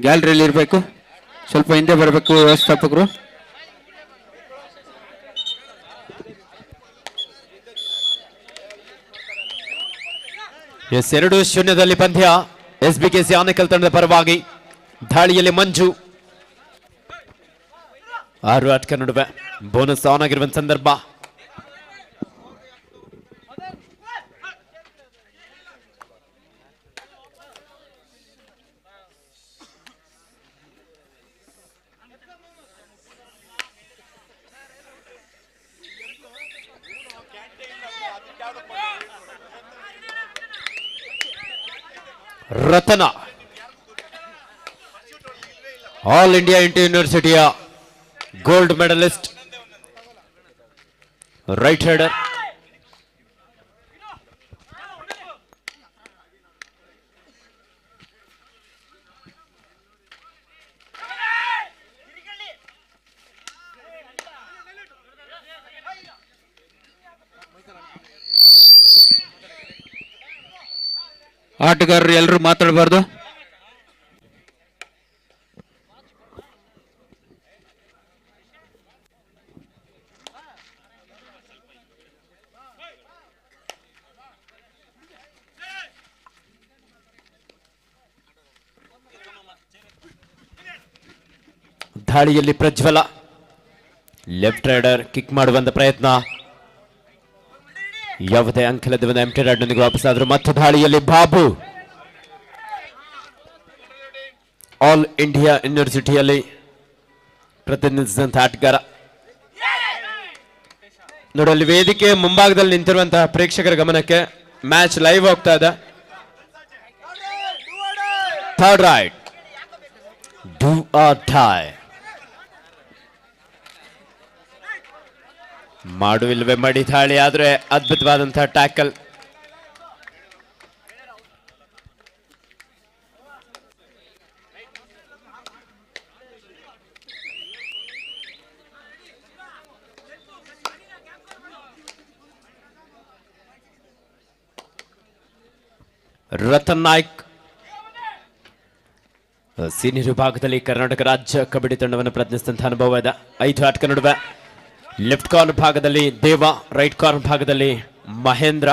ಗ್ಯಾಲರಿಯಲ್ಲಿ ಇರಬೇಕು. ಸ್ವಲ್ಪ ಹಿಂದೆ ಬರಬೇಕು ವ್ಯವಸ್ಥಾಪಕರು. ಎಸ್ ಎರಡು ಶೂನ್ಯದಲ್ಲಿ ಪಂದ್ಯ. ಎಸ್ ಬಿ ಕೆಸಿ ಆನೇಕಲ್ ತಂಡದ ಪರವಾಗಿ ದಾಳಿಯಲ್ಲಿ ಮಂಜು. ಆರು ಆಟಕ ನಡುವೆ. ಬೋನಸ್ ಆನ್ ಆಗಿರುವ ಸಂದರ್ಭ. ರತನ ಆಲ್ ಇಂಡಿಯಾ ಇಂಟರ್ ಯೂನಿವರ್ಸಿಟಿಯ ಗೋಲ್ಡ್ ಮೆಡಲಿಸ್ಟ್ ರೈಟ್ ಹ್ಯಾಂಡರ್ ಆಟಗಾರರು ಎಲ್ಲರೂ ಮಾತಾಡಬಾರ್ದು. ದಾಳಿಯಲ್ಲಿ ಪ್ರಜ್ವಲ. ಲೆಫ್ಟ್ ರೈಡರ್ ಕಿಕ್ ಮಾಡುವಂತ ಪ್ರಯತ್ನ. ಯಾವುದೇ ಅಂಕಲದ ಎಂಟಿ ರೈಡರ್ನಿಗೆ ವಾಪಸ್ಸಾದರು ಮತ್ತು ದಾಳಿಯಲ್ಲಿ ಬಾಬು ಆಲ್ ಇಂಡಿಯಾ ಯೂನಿವರ್ಸಿಟಿಯಲ್ಲಿ ಪ್ರತಿನಿಧಿಸಿದಂತಹ ಆಟಗಾರ. ನೋಡಲ್ಲಿ ವೇದಿಕೆ ಮುಂಭಾಗದಲ್ಲಿ ನಿಂತಿರುವಂತಹ ಪ್ರೇಕ್ಷಕರ ಗಮನಕ್ಕೆ ಮ್ಯಾಚ್ ಲೈವ್ ಹೋಗ್ತಾ ಇದೆ. Third raid do or die ಮಾಡುವಿಲ್ವೇ ಮಡಿ ದಾಳಿ ಆದ್ರೆ ಅದ್ಭುತವಾದಂತಹ ಟ್ಯಾಕಲ್. ರತನ್ ನಾಯ್ಕ್, ಸೀನಿಯರ್ ವಿಭಾಗದಲ್ಲಿ ಕರ್ನಾಟಕ ರಾಜ್ಯ ಕಬಡ್ಡಿ ತಂಡವನ್ನು ಪ್ರತಿನಿಧಿಸಿದಂತಹ ಅನುಭವ ಇದೆ. ಐದು ಆಟಕ ನಡುವೆ ಲೆಫ್ಟ್ ಕಾರ್ನರ್ ಭಾಗದಲ್ಲಿ ದೇವ, ರೈಟ್ ಕಾರ್ನರ್ ಭಾಗದಲ್ಲಿ ಮಹೇಂದ್ರ.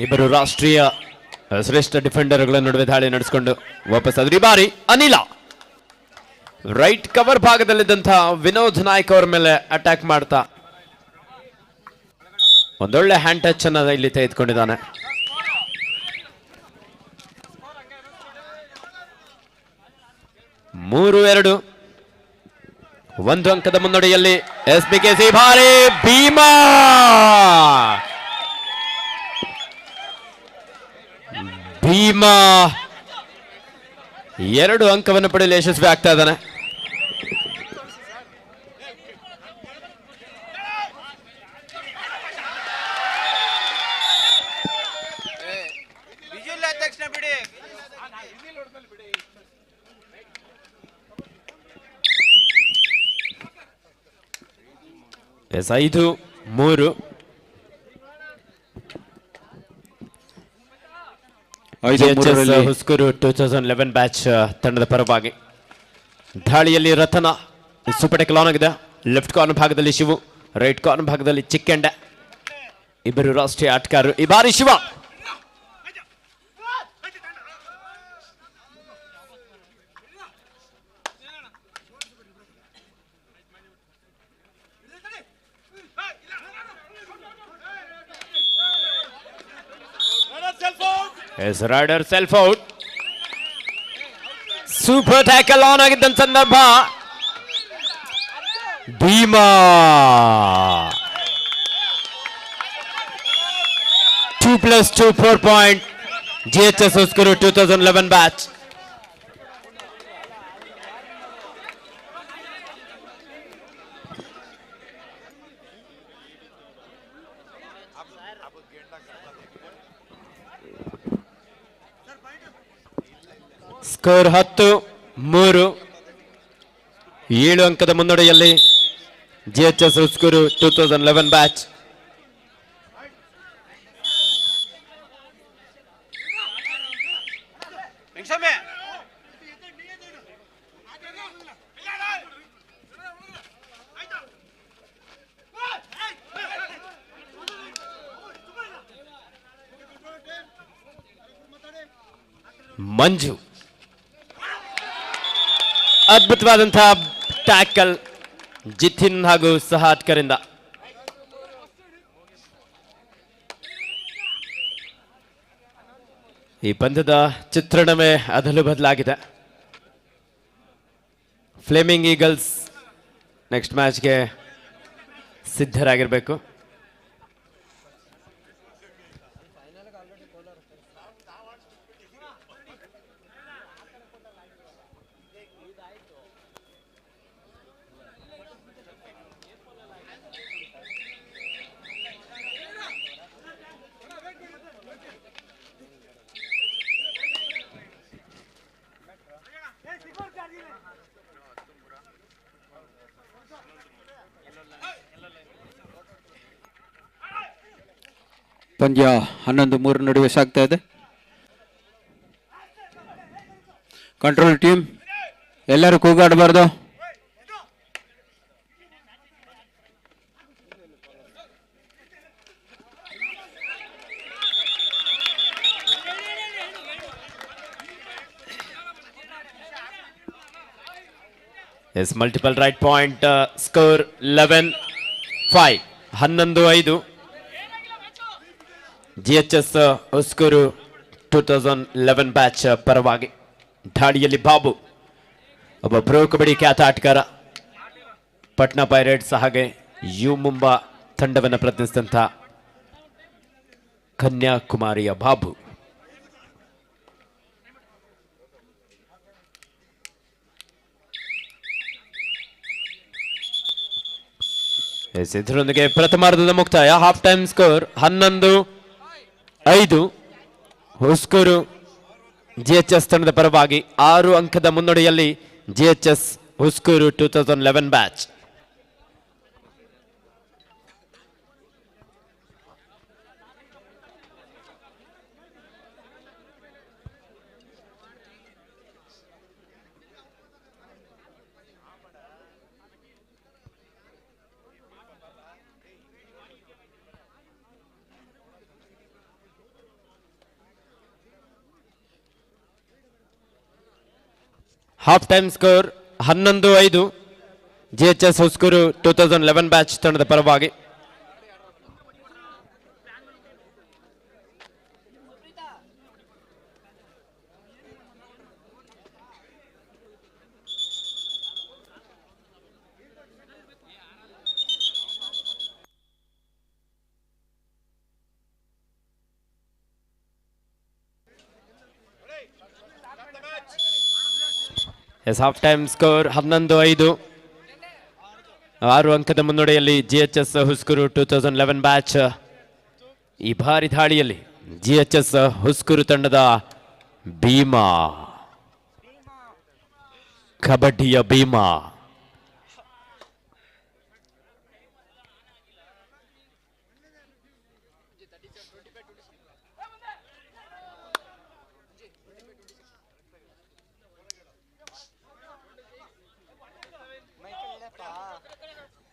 ಇಬ್ಬರು ರಾಷ್ಟ್ರೀಯ ಶ್ರೇಷ್ಠ ಡಿಫೆಂಡರ್ಗಳ ನಡುವೆ ದಾಳಿ ನಡೆಸಿಕೊಂಡು ವಾಪಸ್ ಆದ್ರೆ ಬಾರಿ ಅನಿಲ. ರೈಟ್ ಕವರ್ ಭಾಗದಲ್ಲಿದ್ದಂತಹ ವಿನೋದ್ ನಾಯ್ಕ್ ಅವರ ಮೇಲೆ ಅಟ್ಯಾಕ್ ಮಾಡ್ತಾ ಒಂದೊಳ್ಳೆ ಹ್ಯಾಂಡ್ ಟಚ್ ಅನ್ನ ಇಲ್ಲಿ ತೆಗೆದುಕೊಂಡಿದ್ದಾನೆ. ಮೂರು ಎರಡು. ಒಂದು ಅಂಕದ ಮುನ್ನಡೆಯಲ್ಲಿ ಎಸ್ ಬಿ ಕೆ ಸಿ ಭಾರಿ ಭೀಮಾ! ಭೀಮಾ! ಎರಡು ಅಂಕವನ್ನು ಪಡೆಯಲು ಯಶಸ್ವಿ ಆಗ್ತಾ ಇದ್ದಾನೆ. ಎಸ್ ಐದು ಮೂರು Huskur two thousand eleven batch ತಂಡದ ಪರವಾಗಿ. ದಾಳಿಯಲ್ಲಿ ರತನ ಸುಪಟೆ ಲಾನ್ ಆಗಿದೆ. ಲೆಫ್ಟ್ ಕಾರ್ನರ್ ಭಾಗದಲ್ಲಿ ಶಿವು ರೈಟ್ ಕಾರ್ನರ್ ಭಾಗದಲ್ಲಿ ಚಿಕ್ಕೆಂಡ. ಇಬ್ಬರು ರಾಷ್ಟ್ರೀಯ ಆಟಗಾರರು. ಈ ಬಾರಿ Shiva yes raider self out super tackle on ಆಗಿದ್ದ ಸಂದರ್ಭ Bheema two plus two four point G H S Huskur two thousand eleven batch score ಹತ್ತು ಮೂರು. ಏಳು ಅಂಕದ ಮುನ್ನಡೆಯಲ್ಲಿ GHS Huskur two thousand eleven batch. Manju. ಅದ್ಭುತವಾದಂತಹ ಟ್ಯಾಕಲ್ ಜಿಥಿನ್ ಹಾಗೂ ಸಹಾಟ್ಕರಿಂದ. ಈ ಪಂದ್ಯದ ಚಿತ್ರಣವೇ ಅದಲು ಬದಲಾಗಿದೆ. ಫ್ಲೇಮಿಂಗ್ ಈಗಲ್ಸ್ ನೆಕ್ಸ್ಟ್ ಮ್ಯಾಚ್ಗೆ ಸಿದ್ಧರಾಗಿರಬೇಕು. ಪಂದ್ಯ ಹನ್ನೊಂದು ಮೂರು ನಡುವೆ ಸಾಗ್ತಾ ಇದೆ. ಕಂಟ್ರೋಲ್ ಟೀಮ್ ಎಲ್ಲರೂ ಕೂಗಾಡಬಾರ್ದು. Yes multiple raid point score eleven five ಹನ್ನೊಂದು ಐದು. G H S Huskur two thousand eleven batch ಪರವಾಗಿ ದಾಳಿಯಲ್ಲಿ ಬಾಬು, ಒಬ್ಬ ಪ್ರೋ ಕಬಡ್ಡಿ ಖ್ಯಾತ ಆಟಗಾರ, ಪಟ್ನಾ ಪೈರೇಟ್ಸ್ ಹಾಗೆ ಯು ಮುಂಬಾ ತಂಡವನ್ನು ಪ್ರತಿನಿಧಿಸಿದಂಥ ಕನ್ಯಾಕುಮಾರಿಯ ಬಾಬು. ಎಸ್ ಇದರೊಂದಿಗೆ ಪ್ರಥಮಾರ್ಧದ ಮುಕ್ತಾಯ. ಹಾಫ್ ಟೈಮ್ ಸ್ಕೋರ್ ಹನ್ನೊಂದು ಐದು ಹೊಸ್ಕೂರು ಎಸ್ ತಂಡದ ಪರವಾಗಿ ಆರು ಅಂಕದ ಮುನ್ನಡೆಯಲ್ಲಿ yes Huskur two thousand eleven batch half time score ಹನ್ನೊಂದು ಐದು. G H S Huskur two thousand eleven batch ತಂಡದ ಪರವಾಗಿ. ಎಸ್ ಹಾಫ್ ಟೈಮ್ ಸ್ಕೋರ್ ಹನ್ನೊಂದು ಐದು. ಆರು ಅಂಕದ ಮುನ್ನಡೆಯಲ್ಲಿ G H S Huskur two thousand eleven batch ಈ ಭಾರಿ ದಾಳಿಯಲ್ಲಿ ಜಿ ಎಚ್ ಎಸ್ ಹುಸ್ಕೂರು ತಂಡದ ಭೀಮಾ. ಕಬಡ್ಡಿಯ ಭೀಮಾ.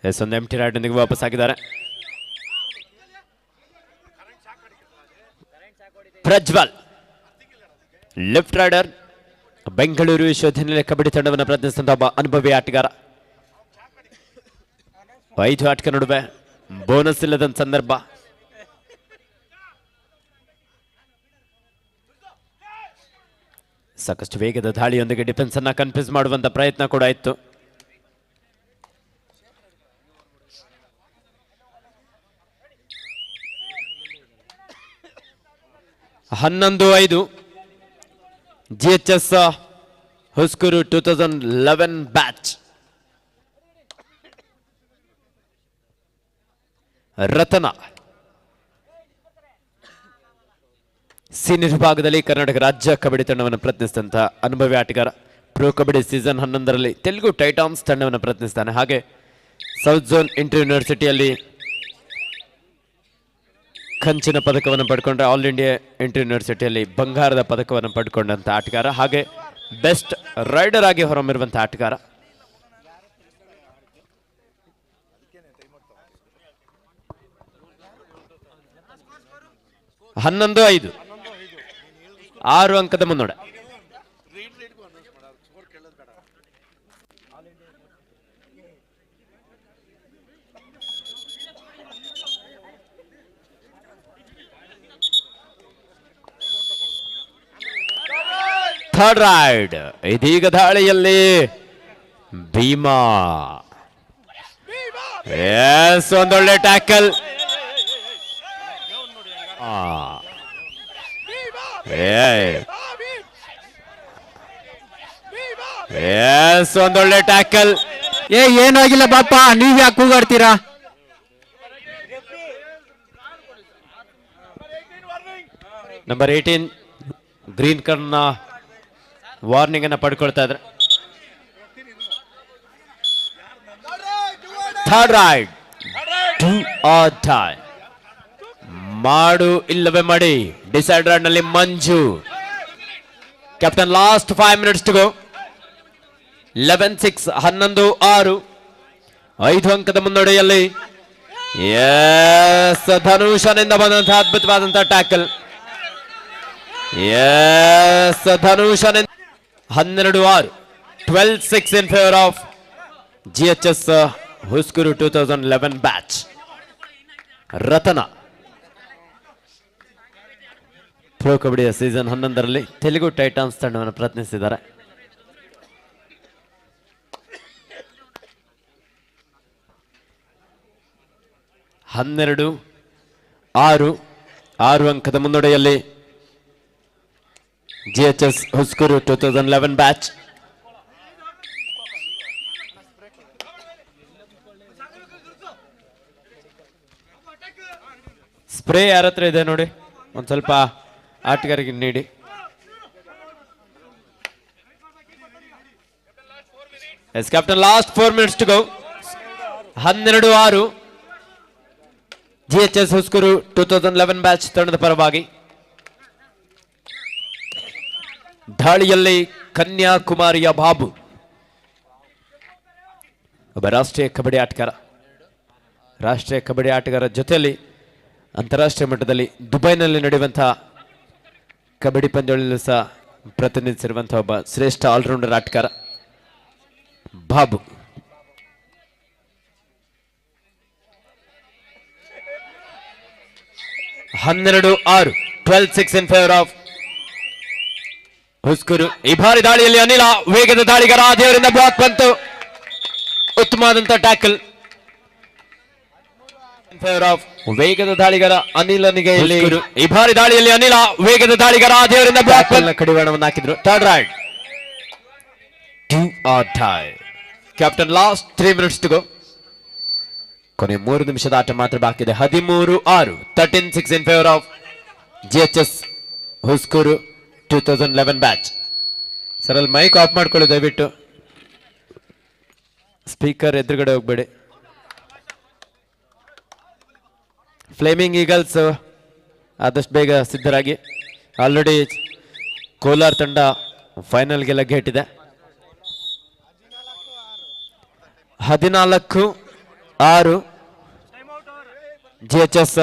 ಎಸ್, ಒಂದು ಎಂಟಿ ರೈಡ್ನೊಂದಿಗೆ ವಾಪಸ್ ಹಾಕಿದ್ದಾರೆ. ಪ್ರಜ್ವಲ್ ಲೆಫ್ಟ್ ರೈಡರ್ ಬೆಂಗಳೂರು ವಿಶ್ವವಿದ್ಯಾನಿಲಯ ಕಬಡ್ಡಿ ತಂಡವನ್ನು ಪ್ರಯತ್ನಿಸಿದಂತಹ ಒಬ್ಬ ಅನುಭವಿ ಆಟಗಾರ. ಐದು ಆಟಕ ನಡುವೆ ಬೋನಸ್ ಇಲ್ಲದ ಸಂದರ್ಭ. ಸಾಕಷ್ಟು ವೇಗದ ದಾಳಿಯೊಂದಿಗೆ ಡಿಫೆನ್ಸ್ ಅನ್ನ ಕನ್ಫ್ಯೂಸ್ ಮಾಡುವಂತ ಪ್ರಯತ್ನ ಕೂಡ ಇತ್ತು. ಹನ್ನೊಂದು ಐದು. G H S Huskur two thousand eleven batch Ratan. Senior ವಿಭಾಗದಲ್ಲಿ ಕರ್ನಾಟಕ ರಾಜ್ಯ ಕಬಡ್ಡಿ ತಂಡವನ್ನು ಪ್ರಯತ್ನಿಸಿದಂಥ ಅನುಭವಿ ಆಟಗಾರ. ಪ್ರೋ ಕಬಡ್ಡಿ ಸೀಸನ್ ಹನ್ನೊಂದರಲ್ಲಿ ತೆಲುಗು ಟೈಟಾನ್ಸ್ ತಂಡವನ್ನು ಪ್ರಯತ್ನಿಸ್ತಾನೆ ಹಾಗೆ ಸೌತ್ ಝೋನ್ ಇಂಟರ್ ಯೂನಿವರ್ಸಿಟಿಯಲ್ಲಿ ಕಂಚಿನ ಪದಕವನ್ನು ಪಡ್ಕೊಂಡ್ರೆ ಆಲ್ ಇಂಡಿಯಾ ಇಂಟರ್ ಯೂನಿವರ್ಸಿಟಿಯಲ್ಲಿ ಬಂಗಾರದ ಪದಕವನ್ನು ಪಡ್ಕೊಂಡಂಥ ಆಟಗಾರ, ಹಾಗೆ ಬೆಸ್ಟ್ ರೈಡರ್ ಆಗಿ ಹೊರಹೊಮ್ಮಿರುವಂಥ ಆಟಗಾರ. ಹನ್ನೊಂದು ಐದು. ಆರು ಅಂಕದ ಮುನ್ನಡೆ. ಥರ್ಡ್ ರೈಡ್ ಇದೀಗ ದಾಳಿಯಲ್ಲಿ ಭೀಮಾ. ಎಸ್ ಒಂದೊಳ್ಳೆ ಟ್ಯಾಕಲ್. ಎಸ್ ಒಂದೊಳ್ಳೆ ಟ್ಯಾಕಲ್. ಏ, ಏನಾಗಿಲ್ಲ ಬಾಪ ನೀವ್ ಯಾಕೆ ಕೂಗಾಡ್ತೀರಾ? ನಂಬರ್ ಏಯ್ಟೀನ್ ಗ್ರೀನ್ ಕರ್ನ ವಾರ್ನಿಂಗ್ ಅನ್ನ ಪಡ್ಕೊಳ್ತಾ ಇದ್ರೆ third raid do or die ಮಾಡು ಇಲ್ಲವೇ ಮಾಡಿ. ಡಿಸೈಡರ್ನಲ್ಲಿ Manju. Captain last five minutes to go eleven six ಹನ್ನೊಂದು, ಆರು. ಐದು ಅಂಕದ ಮುನ್ನಡೆಯಲ್ಲಿ. ಎಸ್ ಧನುಷನಿಂದ ಬಂದಂತಹ ಅದ್ಭುತವಾದಂತಹ ಟ್ಯಾಕಲ್ ಎಸ್ ಧನುಷನಿಂದ ಹನ್ನೆರಡು ಆರು. Twelve six in favour of G H S Huskur two thousand eleven batch Ratan. Pro ಕಬಡ್ಡಿಯ ಸೀಸನ್ ಹನ್ನೊಂದರಲ್ಲಿ ತೆಲುಗು ಟೈಟಾನ್ಸ್ ತಂಡವನ್ನು ಪ್ರಯತ್ನಿಸಿದ್ದಾರೆ ಹನ್ನೆರಡು, ಆರು ಆರು ಅಂಕದ ಮುನ್ನಡೆಯಲ್ಲಿ G H S Huskur two thousand eleven batch spray ಯಾರ ಹತ್ರ ಇದೆ ನೋಡಿ. ಒಂದ್ ಸ್ವಲ್ಪ ಆಟಗಾರರಿಗೆ ನೀಡಿ. Yes captain last four minutes to go ಹನ್ನೆರಡು ಆರು. G H S Huskur two thousand eleven batch ತಂಡದ ಪರವಾಗಿ. ದಾಳಿಯಲ್ಲಿ ಕನ್ಯಾಕುಮಾರಿಯ ಬಾಬು. ಒಬ್ಬ ರಾಷ್ಟ್ರೀಯ ಕಬಡ್ಡಿ ಆಟಗಾರ. ರಾಷ್ಟ್ರೀಯ ಕಬಡ್ಡಿ ಆಟಗಾರ ಜೊತೆಯಲ್ಲಿ ಅಂತಾರಾಷ್ಟ್ರೀಯ ಮಟ್ಟದಲ್ಲಿ ದುಬೈನಲ್ಲಿ ನಡೆಯುವಂತಹ ಕಬಡ್ಡಿ ಪಂದ್ಯಗಳಲ್ಲಿ ಸಹ ಪ್ರತಿನಿಧಿಸಿರುವಂತಹ ಒಬ್ಬ ಶ್ರೇಷ್ಠ ಆಲ್ರೌಂಡರ್ ಆಟಗಾರ ಬಾಬು. ಹನ್ನೆರಡು ಆರು twelve six in favour of Huskur ಈ ಬಾರಿ ದಾಳಿಯಲ್ಲಿ ಅನಿಲ ವೇಗದ ದಾಳಿಗರ ದೇವರಿಂದ ಬ್ಲಾಕ್ ಬಂತು. ಉತ್ತಮವಾದಂತಹ ಟ್ಯಾಕಲ್. ಆಫ್ ವೇಗದ ದಾಳಿಗರ ಅನಿಲನಿಗೆ ಇಲ್ಲಿ. ಈ ಬಾರಿ ದಾಳಿಯಲ್ಲಿ ಅನಿಲ ವೇಗದ ದಾಳಿಗರ ದೇವರಿಂದ ಬ್ಲಾಕ್ ಕಡಿವಾಣವನ್ನು ಹಾಕಿದ್ರು. Third raid do or die captain last three minutes to go ಕೊನೆ ಮೂರು ನಿಮಿಷದ ಆಟ ಮಾತ್ರ ಬಾಕಿ ಇದೆ ಹದಿಮೂರು ಆರು. Thirteen six in favour of G H S Huskur two thousand eleven batch sir ಅಲ್ಲಿ ಮೈಕ್ ಆಫ್ ಮಾಡ್ಕೊಳ್ಳಿ ದಯವಿಟ್ಟು. ಸ್ಪೀಕರ್ ಎದುರುಗಡೆ ಹೋಗ್ಬೇಡಿ. ಫ್ಲೇಮಿಂಗ್ ಈಗಲ್ಸ್ ಆದಷ್ಟು ಬೇಗ ಸಿದ್ಧರಾಗಿ. ಆಲ್ರೆಡಿ ಕೋಲಾರ ತಂಡ ಫೈನಲ್ಗೆಲ್ಲ ಗೇಟಿದೆ ಹದಿನಾಲ್ಕು ಆರು G H S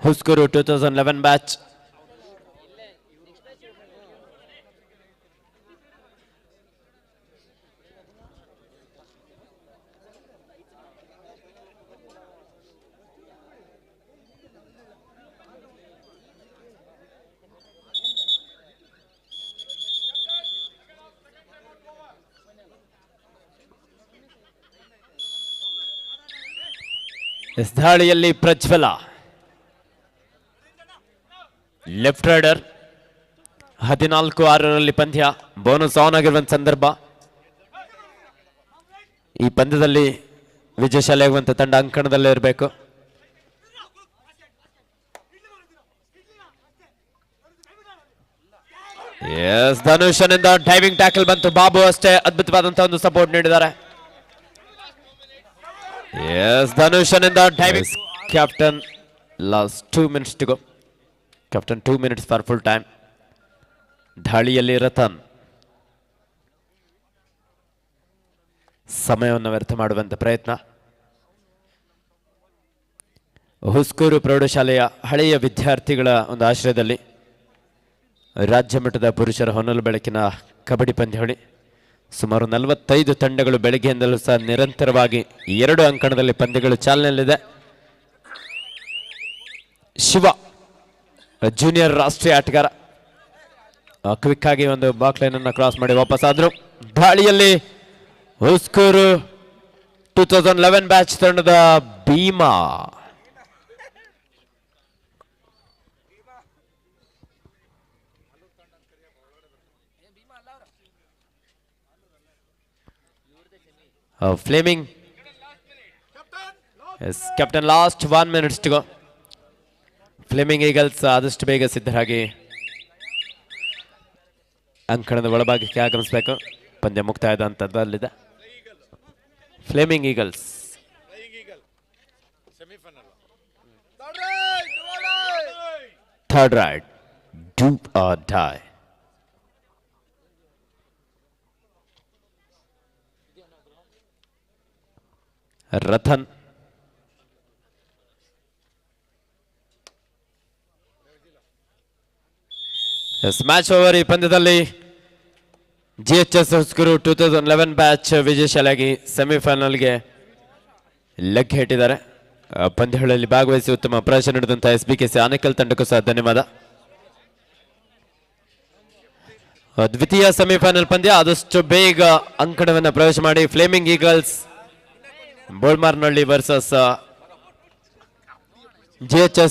Huskur two thousand eleven batch yes ದಾಳಿಯಲ್ಲಿ ಪ್ರಜ್ವಲ. ಲೆಫ್ಟ್ ರೈಡರ್ ಹದಿನಾಲ್ಕು ಆರರಲ್ಲಿ ಪಂದ್ಯ ಬೋನಸ್ ಆನ್ ಆಗಿರುವಂತ ಸಂದರ್ಭ. ಈ ಪಂದ್ಯದಲ್ಲಿ ವಿಜಯಶಾಲಿ ಆಗುವಂತ ತಂಡ ಅಂಕಣದಲ್ಲೇ ಇರಬೇಕು. ಎಸ್ ಧನುಷನಿಂದ ಡೈವಿಂಗ್ ಟ್ಯಾಕಲ್ ಬಂತು. ಬಾಬು ಅಷ್ಟೇ ಅದ್ಭುತವಾದಂತಹ ಒಂದು ಸಪೋರ್ಟ್ ನೀಡಿದ್ದಾರೆ. S ಧನುಷನಿಂದ diving captain last two minutes to go captain two minutes for full time ಢಾಳಿಯಲ್ಲಿ Ratan. ಸಮಯವನ್ನು ವ್ಯರ್ಥ ಮಾಡುವಂತ ಪ್ರಯತ್ನ. ಹುಸ್ಕೂರು ಪ್ರೌಢಶಾಲೆಯ ಹಳೆಯ ವಿದ್ಯಾರ್ಥಿಗಳ ಒಂದು ಆಶ್ರಯದಲ್ಲಿ ರಾಜ್ಯ ಮಟ್ಟದ ಪುರುಷರ ಹೊನಲು ಬೆಳಕಿನ ಕಬಡ್ಡಿ ಪಂದ್ಯಾವಳಿ. ಸುಮಾರು ನಲವತ್ತೈದು ತಂಡಗಳು ಬೆಳಗ್ಗೆಯಿಂದಲೂ ಸಹ ನಿರಂತರವಾಗಿ ಎರಡು ಅಂಕಣದಲ್ಲಿ ಪಂದ್ಯಗಳು ಚಾಲನೆಯಲ್ಲಿದೆ. ಶಿವ ಜೂನಿಯರ್ ರಾಷ್ಟ್ರೀಯ ಆಟಗಾರ. ಕ್ವಿಕ್ ಆಗಿ ಒಂದು ಬಾಕ್ಲೈನ್ ಅನ್ನು ಕ್ರಾಸ್ ಮಾಡಿ ವಾಪಸ್ ಆದ್ರು. ದಾಳಿಯಲ್ಲಿ Huskur two thousand eleven batch ತಂಡದ Bheema. Flaming yes captain last one minute to go flaming eagles ಆದಷ್ಟು ಬೇಗ ಸಿದ್ಧರಾಗಿ. ಅಂಕಣದ ಒಳಭಾಗಕ್ಕೆ ಆಗಮಿಸಬೇಕು. ಪಂದ್ಯ ಮುಕ್ತಾಯದ ಹಂತದಲ್ಲಿದೆ flaming eagles third raid do or die Rathan. Yes match over ಈ ಪಂದ್ಯದಲ್ಲಿ G H S Huskur two thousand eleven batch ವಿಜಯಶಾಲಿಯಾಗಿ ಸೆಮಿಫೈನಲ್ಗೆ ಲೆಗ್ ಇಟ್ಟಿದ್ದಾರೆ ಪಂದ್ಯಗಳಲ್ಲಿ ಭಾಗವಹಿಸಿ ಉತ್ತಮ ಪ್ರದರ್ಶನ ನೀಡಿದಂಥ S B K C Anekal ತಂಡಕ್ಕೂ ಸಹ ಧನ್ಯವಾದ. ದ್ವಿತೀಯ ಸೆಮಿಫೈನಲ್ ಪಂದ್ಯ, ಆದಷ್ಟು ಬೇಗ ಅಂಕಣವನ್ನು ಪ್ರವೇಶ ಮಾಡಿ flaming eagles Bolmaranahalli versus G H S